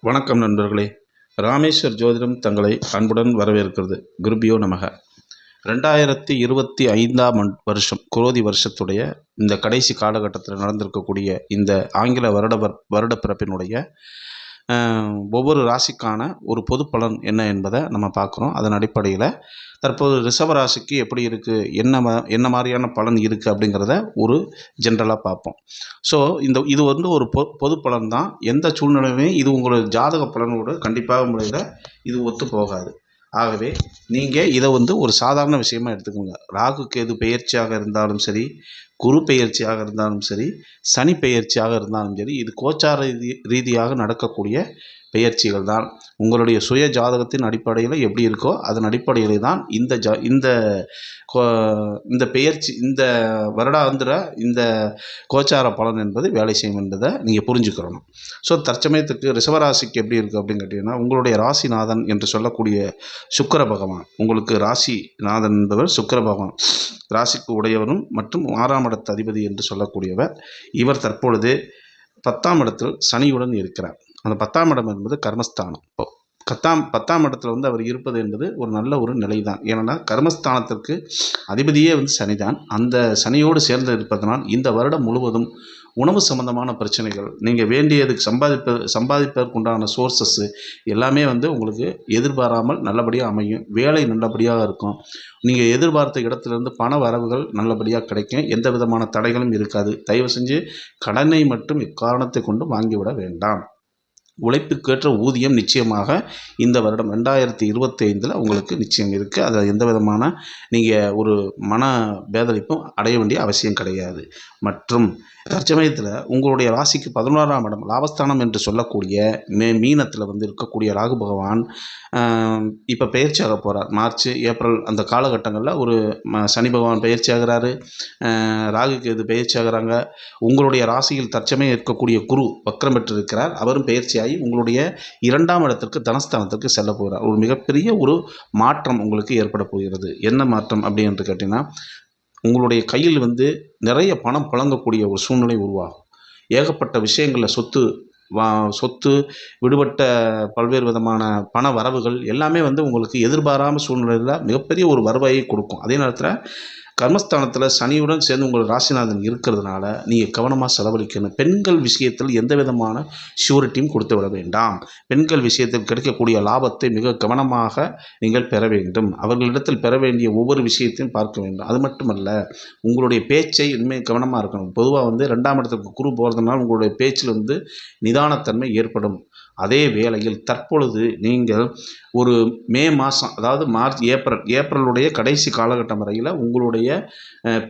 வணக்கம் நண்பர்களே. ராமேஸ்வர் ஜோதிடம் தங்களை அன்புடன் வரவேற்கிறது. குருபியோ நமக. ரெண்டாயிரத்தி இருபத்தி ஐந்தாம் வருஷம் குரோதி வருஷத்துடைய இந்த கடைசி காலகட்டத்தில் நடந்திருக்கக்கூடிய இந்த ஆங்கில வருட வர்- வருட பிறப்பினுடைய ஒவ்வொரு ராசிக்கான ஒரு பொது பலன் என்ன என்பதை நம்ம பார்க்குறோம். அதன் அடிப்படையில் தற்போது ரிஷப ராசிக்கு எப்படி இருக்குது என்ன ம- என்ன மாதிரியான பலன் இருக்குது அப்படிங்கிறத ஒரு ஜென்ரலாக பார்ப்போம். ஸோ இந்த இது வந்து ஒரு பொ பொது பலன் தான். எந்த சூழ்நிலையுமே இது உங்களோட ஜாதக பலனோடு கண்டிப்பாக முறையில் இது ஒத்து போகாது. ஆகவே நீங்கள் இதை வந்து ஒரு சாதாரண விஷயமா எடுத்துக்கோங்க. ராகு கேது பெயர்ச்சியாக இருந்தாலும் சரி குரு பெயர்ச்சியாக இருந்தாலும் சரி சனி பெயர்ச்சியாக இருந்தாலும் சரி இது கோச்சார ரீதி ரீதியாக நடக்கக்கூடிய பெயர்ச்சிகள் தான். உங்களுடைய சுய ஜாதகத்தின் அடிப்படையில் எப்படி இருக்கோ அதன் அடிப்படையில் தான் இந்த ஜா இந்த கோ- இந்த பெயர்ச்சி இந்த வருடாந்திர இந்த கோச்சார பலன் என்பது வேலை செய்யும் என்பதை நீங்கள் புரிஞ்சுக்கிறணும் ஸோ தற்சமயத்துக்கு ரிஷவராசிக்கு எப்படி இருக்குது அப்படின்னு கேட்டிங்கன்னா உங்களுடைய ராசிநாதன் என்று சொல்லக்கூடிய சுக்கர பகவான். உங்களுக்கு ராசிநாதன் என்பவர் சுக்கர பகவான். ராசிக்கு உடையவரும் மற்றும் ஆறாம் இடத்து அதிபதி என்று சொல்லக்கூடியவர் இவர் தற்பொழுது பத்தாம் இடத்தில் சனியுடன் இருக்கிறார். அந்த பத்தாம் இடம் என்பது கர்மஸ்தானம். இப்போ பத்தாம் பத்தாம் இடத்துல வந்து அவர் இருப்பது என்பது ஒரு நல்ல ஒரு நிலை தான் ஏன்னா கர்மஸ்தானத்திற்கு அதிபதியே வந்து சனிதான். அந்த சனியோடு சேர்ந்து இருப்பதனால் இந்த வருடம் முழுவதும் உணவு சம்பந்தமான பிரச்சனைகள் நீங்கள் வேண்டியதுக்கு சம்பாதிப்ப சம்பாதிப்பதற்குண்டான சோர்சஸ்ஸு எல்லாமே வந்து உங்களுக்கு எதிர்பாராமல் நல்லபடியாக அமையும். வேலை நல்லபடியாக இருக்கும். நீங்கள் எதிர்பார்த்த இடத்துலேருந்து பண வரவுகள் நல்லபடியாக கிடைக்கும். எந்த விதமான தடைகளும் இருக்காது. தயவு செஞ்சு கடனை மட்டும் இக்காரணத்தை கொண்டு வாங்கிவிட வேண்டாம். உழைப்புக்கேற்ற ஊதியம் நிச்சயமாக இந்த வருடம் ரெண்டாயிரத்தி இருபத்தி ஐந்தில் உங்களுக்கு நிச்சயம் இருக்குது அதில் எந்த விதமான நீங்கள் ஒரு மன பேதளிப்பும் அடைய வேண்டிய அவசியம் கிடையாது. மற்றும் தற்சமயத்தில் உங்களுடைய ராசிக்கு பதினோராம் இடம் லாபஸ்தானம் என்று சொல்லக்கூடிய மே மீனத்தில் வந்து இருக்கக்கூடிய ராகு பகவான் இப்போ பயிற்சியாக போகிறார் மார்ச் ஏப்ரல் அந்த காலகட்டங்களில் ஒரு ம- சனி பகவான் பயிற்சியாகிறாரு ராகுக்கு இது பயிற்சியாகிறாங்க உங்களுடைய ராசியில் தற்சமயம் இருக்கக்கூடிய குரு வக்கரம் பெற்று இருக்கிறார் அவரும் பயிற்சியாகி உங்களுடைய இரண்டாம் இடத்திற்கு தனஸ்தானத்திற்கு செல்ல போகிறார். ஒரு மிகப்பெரிய ஒரு மாற்றம் உங்களுக்கு ஏற்பட போகிறது. என்ன மாற்றம் அப்படின்னு கேட்டிங்கன்னா உங்களுடைய கையில் வந்து நிறைய பணம் புழங்கக்கூடிய ஒரு சூழ்நிலை உருவாகும். ஏகப்பட்ட விஷயங்களில் சொத்து வா சொத்து விடுபட்ட பல்வேறு விதமான பண வரவுகள் எல்லாமே வந்து உங்களுக்கு எதிர்பாராமல் சூழ்நிலையில் மிகப்பெரிய ஒரு வருவாயை கொடுக்கும். அதே நேரத்தில் கர்மஸ்தானத்தில் சனியுடன் சேர்ந்து உங்கள் ராசிநாதன் இருக்கிறதுனால நீங்கள் கவனமாக செலவழிக்கணும். பெண்கள் விஷயத்தில் எந்த விதமான ஷூரிட்டியும் கொடுத்து விட வேண்டாம். பெண்கள் விஷயத்தில் கிடைக்கக்கூடிய லாபத்தை மிக கவனமாக நீங்கள் பெற வேண்டும். அவர்களிடத்தில் பெற வேண்டிய ஒவ்வொரு விஷயத்தையும் பார்க்க வேண்டும். அது மட்டுமல்ல உங்களுடைய பேச்சை இனிமேல் கவனமாக இருக்கணும். பொதுவாக வந்து ரெண்டாம் இடத்துக்கு குரு போகிறதுனால உங்களுடைய பேச்சில் வந்து நிதானத்தன்மை ஏற்படும். அதே வேளையில் தற்பொழுது நீங்கள் ஒரு மே மாதம் அதாவது மார்ச் ஏப்ரல் ஏப்ரலுடைய கடைசி காலகட்டம் வரையில் உங்களுடைய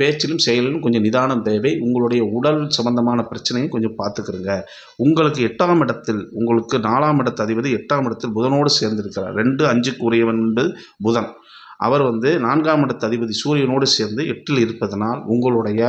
பேச்சிலும் செயலிலும் கொஞ்சம் நிதானம் தேவை. உங்களுடைய உடல் சம்பந்தமான பிரச்சனையும் கொஞ்சம் பார்த்துக்கிறங்க உங்களுக்கு எட்டாம் இடத்தில் உங்களுக்கு நாலாம் இடத்து அதிபதி எட்டாம் இடத்தில் புதனோடு சேர்ந்திருக்கிறார். ரெண்டு அஞ்சுக்கு உரியவன் என்பது புதன். அவர் வந்து நான்காம் இடத்து அதிபதி சூரியனோடு சேர்ந்து எட்டில் இருப்பதனால் உங்களுடைய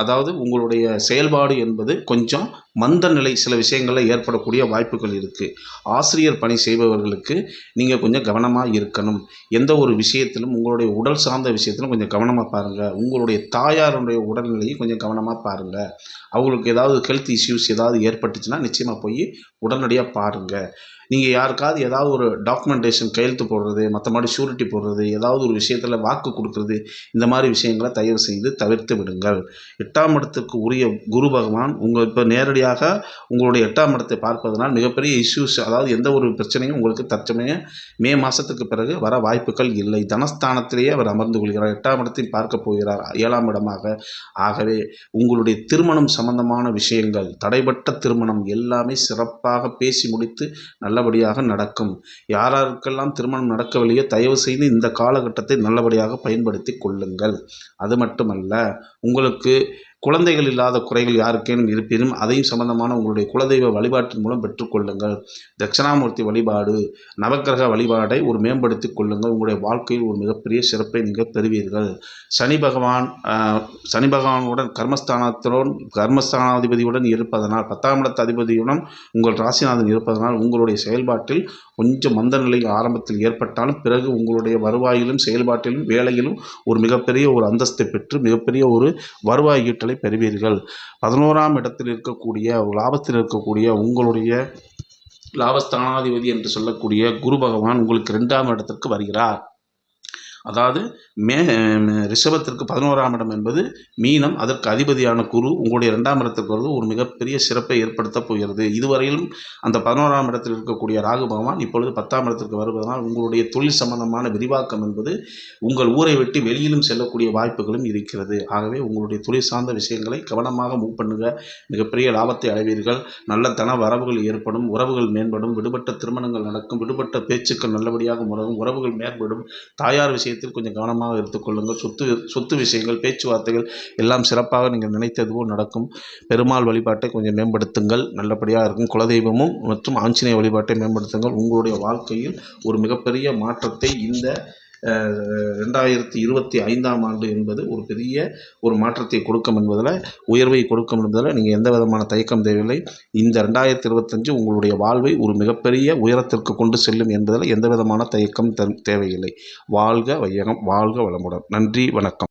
அதாவது உங்களுடைய செயல்பாடு என்பது கொஞ்சம் மந்த நிலை சில விஷயங்களில் ஏற்படக்கூடிய வாய்ப்புகள் இருக்குது ஆசிரியர் பணி செய்பவர்களுக்கு நீங்கள் கொஞ்சம் கவனமாக இருக்கணும். எந்த ஒரு விஷயத்திலும் உங்களுடைய உடல் சார்ந்த விஷயத்திலும் கொஞ்சம் கவனமாக பாருங்கள் உங்களுடைய தாயாருடைய உடல்நிலையை கொஞ்சம் கவனமாக பாருங்கள் அவங்களுக்கு ஏதாவது ஹெல்த் இஷ்யூஸ் ஏதாவது ஏற்பட்டுச்சுன்னா நிச்சயமாக போய் உடனடியாக பாருங்கள் நீங்கள் யாருக்காவது ஏதாவது ஒரு டாக்குமெண்டேஷன் கையெழுத்து போடுறது மற்ற மாதிரி ஷூரிட்டி போடுறது ஏதாவது ஒரு விஷயத்தில் வாக்கு கொடுக்குறது இந்த மாதிரி விஷயங்களை தயவு செய்து தவிர்த்து விடுங்கள். எட்டாம் இடத்துக்கு உரிய குரு பகவான் உங்கள் இப்போ நேரடியாக உங்களுடைய எட்டாம் இடத்தை பார்ப்பதனால் மிகப்பெரிய இஷ்யூஸ் அதாவது எந்த ஒரு பிரச்சனையும் உங்களுக்கு தற்சமயம் மே மாதத்துக்கு பிறகு வர வாய்ப்புகள் இல்லை. தனஸ்தானத்திலேயே அவர் அமர்ந்து கொள்கிறார். எட்டாம் இடத்தையும் பார்க்க போகிறார். ஏழாம் இடமாக ஆகவே உங்களுடைய திருமணம் சம்பந்தமான விஷயங்கள் தடைப்பட்ட திருமணம் எல்லாமே சிறப்பாக பேசி முடித்து நல்லபடியாக நடக்கும். யாராருக்கெல்லாம் திருமணம் நடக்கவில்லையோ தயவு செய்து இந்த காலகட்டத்தை நல்லபடியாக பயன்படுத்தி கொள்ளுங்கள். அது மட்டுமல்ல உங்களுக்கு குழந்தைகள் இல்லாத குறைகள் யாருக்கேனும் இருப்பினும் அதையும் சம்பந்தமான உங்களுடைய குலதெய்வ வழிபாட்டின் மூலம் பெற்றுக்கொள்ளுங்கள் தட்சிணாமூர்த்தி வழிபாடு நவக்கிரக வழிபாடை ஒரு மேம்படுத்தி கொள்ளுங்கள். உங்களுடைய வாழ்க்கையில் ஒரு மிகப்பெரிய சிறப்பை நீங்கள் பெறுவீர்கள். சனி பகவான் சனி பகவானுடன் கர்மஸ்தானத்துடன் கர்மஸ்தானாதிபதியுடன் இருப்பதனால் பத்தாம் இடத்த அதிபதியுடன் உங்கள் ராசிநாதன் இருப்பதனால் உங்களுடைய செயல்பாட்டில் கொஞ்சம் மந்த நிலை ஆரம்பத்தில் ஏற்பட்டாலும் பிறகு உங்களுடைய வருவாயிலும் செயல்பாட்டிலும் வேலையிலும் ஒரு மிகப்பெரிய ஒரு அந்தஸ்தை பெற்று மிகப்பெரிய ஒரு வருவாய் ஈட்டலை பெறுவீர்கள். பதினோராம் இடத்தில் இருக்கக்கூடிய லாபத்தில் இருக்கக்கூடிய உங்களுடைய லாபஸ்தானாதிபதி என்று சொல்லக்கூடிய குரு பகவான் உங்களுக்கு ரெண்டாம் இடத்திற்கு வருகிறார். அதாவது மே ரிஷபத்திற்கு பதினோராம் இடம் என்பது மீனம் அதற்கு அதிபதியான குரு உங்களுடைய ரெண்டாம் இடத்துக்கு வருவது ஒரு மிகப்பெரிய சிறப்பை ஏற்படுத்தப் போகிறது. இதுவரையிலும் அந்த பதினோராம் இடத்தில் இருக்கக்கூடிய ராகு பகவான் இப்பொழுது பத்தாம் இடத்திற்கு வருவதனால் உங்களுடைய தொழில் சம்பந்தமான விரிவாக்கம் என்பது உங்கள் ஊரை விட்டு வெளியிலும் செல்லக்கூடிய வாய்ப்புகளும் இருக்கிறது. ஆகவே உங்களுடைய தொழில் சார்ந்த விஷயங்களை கவனமாக மூவ் பண்ணுங்க. மிகப்பெரிய லாபத்தை அடைவீர்கள். நல்ல தன வரவுகள் ஏற்படும் உறவுகள் மேம்படும் விடுபட்ட திருமணங்கள் நடக்கும் விடுபட்ட பேச்சுக்கள் நல்லபடியாக முறகும் உறவுகள் மேம்படும் தாயார் விஷயத்தில் கொஞ்சம் கவனமாக எடுத்துக்கொள்ளுங்கள் சொத்து சொத்து விஷயங்கள் பேச்சுவார்த்தைகள் எல்லாம் சிறப்பாக நீங்கள் நினைத்தது போல் நடக்கும். பெருமாள் வழிபாட்டை கொஞ்சம் மேம்படுத்துங்கள். நல்லபடியாக இருக்கும். குலதெய்வமும் மற்றும் ஆஞ்சநேய வழிபாட்டை மேம்படுத்துங்கள். உங்களுடைய வாழ்க்கையில் ஒரு மிகப்பெரிய மாற்றத்தை இந்த ரெண்டாயிரத்தி இருபத்தி ஐந்தாம் ஆண்டு என்பது ஒரு பெரிய ஒரு மாற்றத்தை கொடுக்கும் என்பதில் உயர்வை கொடுக்கும் என்பதில் நீங்கள் எந்த விதமான தயக்கம் தேவையில்லை. இந்த ரெண்டாயிரத்தி இருபத்தஞ்சு உங்களுடைய வாழ்வை ஒரு மிகப்பெரிய உயரத்திற்கு கொண்டு செல்லும் என்பதில் எந்த விதமான தயக்கம் தேவையில்லை. வாழ்க வையகம் வாழ்க வளமுடன். நன்றி வணக்கம்.